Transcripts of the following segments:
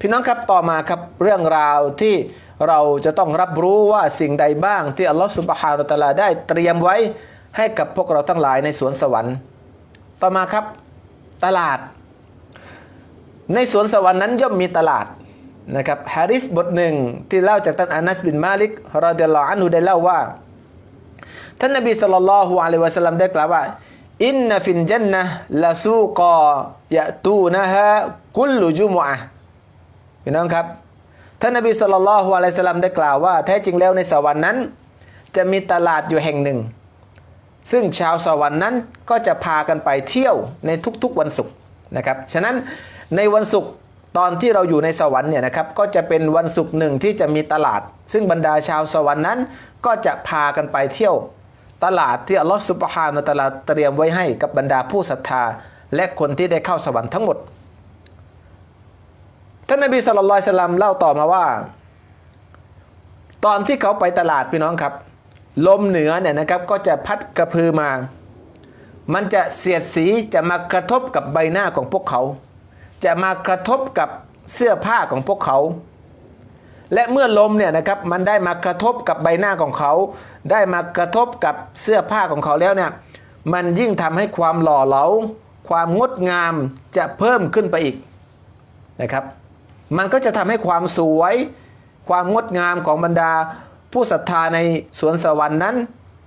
พี่น้องครับต่อมาครับเรื่องราวที่เราจะต้องรับรู้ว่าสิ่งใดบ้างที่อัลลอฮฺสุบฮานาตะอาลาได้เตรียมไว้ให้กับพวกเราทั้งหลายในสวนสวรรค์ ต่อมาครับ ตลาด ในสวนสวรรค์นั้นย่อมมีตลาดนะครับฮาริสบทหนึ่งที่เล่าจากท่านอานัสบินมาลิกรอเดลลออันฮุได้เล่าว่า ท่านนบีสัลลัลลอฮุอะลัยฮิวะสัลลัมได้กล่าวว่าอินนฟินจันนะละซูกอยะตูนะฮะกุลลุจุมอะห์ พี่น้องครับท่านนบีสัลลัลลอฮุอะลัยสลัมได้กล่าวว่า แท้จริงแล้วในสวรรค์นั้น จะมีตลาดอยู่แห่งหนึ่ง ซึ่งชาวสวรรค์นั้นก็จะพากันไปเที่ยวในทุกๆวันศุกร์นะครับฉะนั้นในวันศุกร์ตอนที่เราอยู่ในสวรรค์เนี่ยนะครับก็จะเป็นวันศุกร์หนึ่งที่จะมีตลาด ซึ่งบรรดาชาวสวรรค์นั้น ก็จะพากันไปเที่ยว ตลาดที่อัลลอฮฺสุบฮานาตะอาลาเตรียมไว้ให้กับบรรดาผู้ศรัทธา และคนที่ได้เข้าสวรรค์ทั้งหมด ท่านนบีสุลต่านสลัมเล่าต่อมาว่า ตอนที่เขาไปตลาดพี่น้องครับ ลมเหนือเนี่ยนะครับก็จะพัดกระพือมา มันจะเสียดสีจะมากระทบกับใบหน้าของพวกเขา จะมากระทบกับเสื้อผ้าของพวกเขา และเมื่อลมเนี่ยนะครับมันได้มากระทบกับใบหน้าของเขา ได้มากระทบกับเสื้อผ้าของเขาแล้วเนี่ยมันยิ่งทำให้ความหล่อเหลา ความงดงามจะเพิ่มขึ้นไปอีกนะครับ มันก็จะทำให้ความสวย ความงดงามของบรรดา ผู้ศรัทธาในสวนสวรรค์นั้น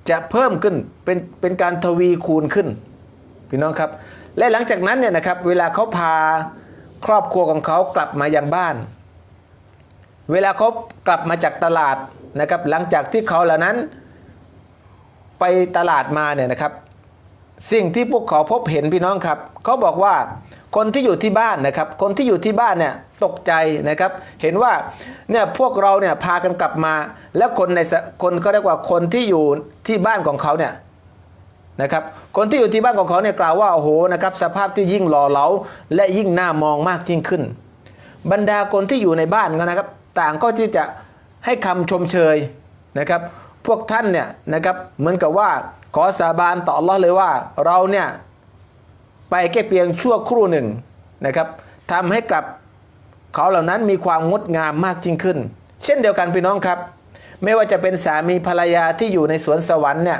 จะเพิ่มขึ้นเป็นเป็นการทวีคูณขึ้นพี่น้องครับ และหลังจากนั้นเนี่ยนะครับเวลาเขาพาครอบครัวของเขากลับมายังบ้าน เวลาเขากลับมาจากตลาดนะครับ หลังจากที่เขาเหล่านั้น ไปตลาดมาเนี่ยนะครับ สิ่งที่พวกเขาพบเห็นพี่น้องครับ เขาบอกว่า คนที่อยู่ที่บ้านนะครับ คนที่อยู่ที่บ้านเนี่ยตกใจนะครับ เห็นว่าเนี่ยพวกเราเนี่ยพากันกลับมา แล้วคนในสคนก็เรียกว่าคนที่อยู่ที่บ้านของเขาเนี่ยนะครับคนที่อยู่ที่บ้านของเขาเนี่ยกล่าวว่าโอ้โหนะครับสภาพที่ยิ่งหล่อเหลาและยิ่งน่ามองมากยิ่งขึ้น บรรดาคนที่อยู่ในบ้านก็นะครับ ต่างก็ที่จะให้คำชมเชยนะครับ พวกท่านเนี่ยนะครับเหมือนกับว่าขอสาบานต่อ Allah เลยว่าเราเนี่ย ไปแค่เพียงชั่วครู่หนึ่งนะครับทำให้กับเขาเหล่านั้นมีความงดงามมากยิ่งขึ้น เช่นเดียวกันพี่น้องครับ ไม่ว่าจะเป็นสามีภรรยาที่อยู่ในสวนสวรรค์เนี่ย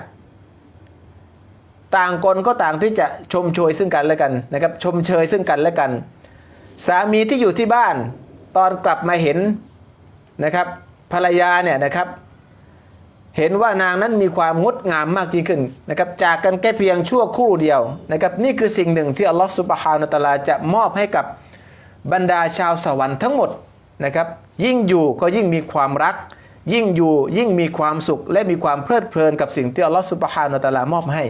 ต่างคนก็ต่างที่จะชมเชยซึ่งกันและกันนะครับชมเชยซึ่งกันและกัน สามีที่อยู่ที่บ้านตอนกลับมาเห็นนะครับภรรยาเนี่ยนะครับ เห็นว่านางนั้นมีความงดงามมากยิ่งขึ้นนะครับจากกันแค่เพียงชั่วครู่เดียวนะครับนี่คือสิ่งหนึ่งที่อัลลอฮฺสุบฮานาตะอาลาจะมอบให้กับบรรดาชาวสวรรค์ทั้งหมดนะครับยิ่งอยู่ก็ยิ่งมีความรัก ยิ่งอยู่ยิ่งมีความสุข และมีความเพลิดเพลินกับสิ่งที่อัลลอฮฺสุบฮานาตะอาลามอบให้